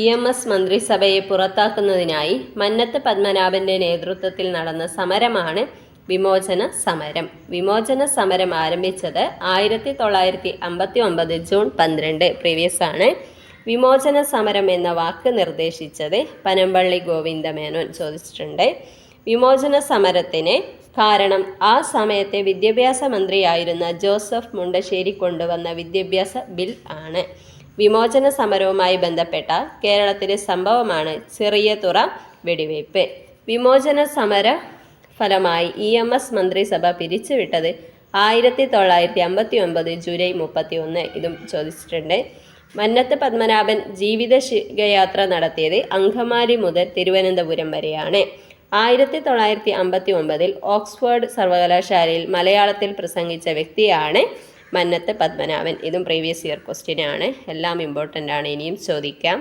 E M S മന്ത്രിസഭയെ പുറത്താക്കുന്നതിനായി മന്നത്ത് പത്മനാഭന്റെ നേതൃത്വത്തിൽ നടന്ന സമരമാണ് വിമോചന സമരം. വിമോചന സമരം ആരംഭിച്ചത് ആയിരത്തി തൊള്ളായിരത്തി അമ്പത്തി ഒമ്പത് ജൂൺ പന്ത്രണ്ട് പ്രീവിയസ് ആണ്. വിമോചന സമരം എന്ന വാക്ക് നിർദ്ദേശിച്ചത് പനമ്പള്ളി ഗോവിന്ദമേനോൻ ചോദിച്ചിട്ടുണ്ട്. വിമോചന സമരത്തിന് കാരണം ആ സമയത്തെ വിദ്യാഭ്യാസ മന്ത്രിയായിരുന്ന ജോസഫ് മുണ്ടശ്ശേരി കൊണ്ടുവന്ന വിദ്യാഭ്യാസ ബിൽ ആണ്. വിമോചന സമരവുമായി ബന്ധപ്പെട്ട കേരളത്തിലെ സംഭവമാണ് ചെറിയ തുറ വെടിവയ്പ്. വിമോചന സമര ഫലമായി ഇ എം എസ് മന്ത്രിസഭ പിരിച്ചുവിട്ടത് ആയിരത്തി തൊള്ളായിരത്തി അമ്പത്തി ഒമ്പത് ജൂലൈ മുപ്പത്തി ഒന്ന് ഇതും ചോദിച്ചിട്ടുണ്ട്. മന്നത്ത് പത്മനാഭൻ ജീവിത ശിഖയാത്ര നടത്തിയത് അങ്കമാലി മുതൽ തിരുവനന്തപുരം വരെയാണ്. ആയിരത്തി തൊള്ളായിരത്തി അമ്പത്തി ഒമ്പതിൽ ഓക്സ്ഫോർഡ് സർവകലാശാലയിൽ മലയാളത്തിൽ പ്രസംഗിച്ച വ്യക്തിയാണ് മന്നത്ത് പത്മനാഭൻ. ഇതും പ്രീവിയസ് ഇയർ ക്വസ്റ്റ്യൻ ആണ്. എല്ലാം ഇമ്പോർട്ടന്റ് ആണ്. ഇനിയും ചോദിക്കാം.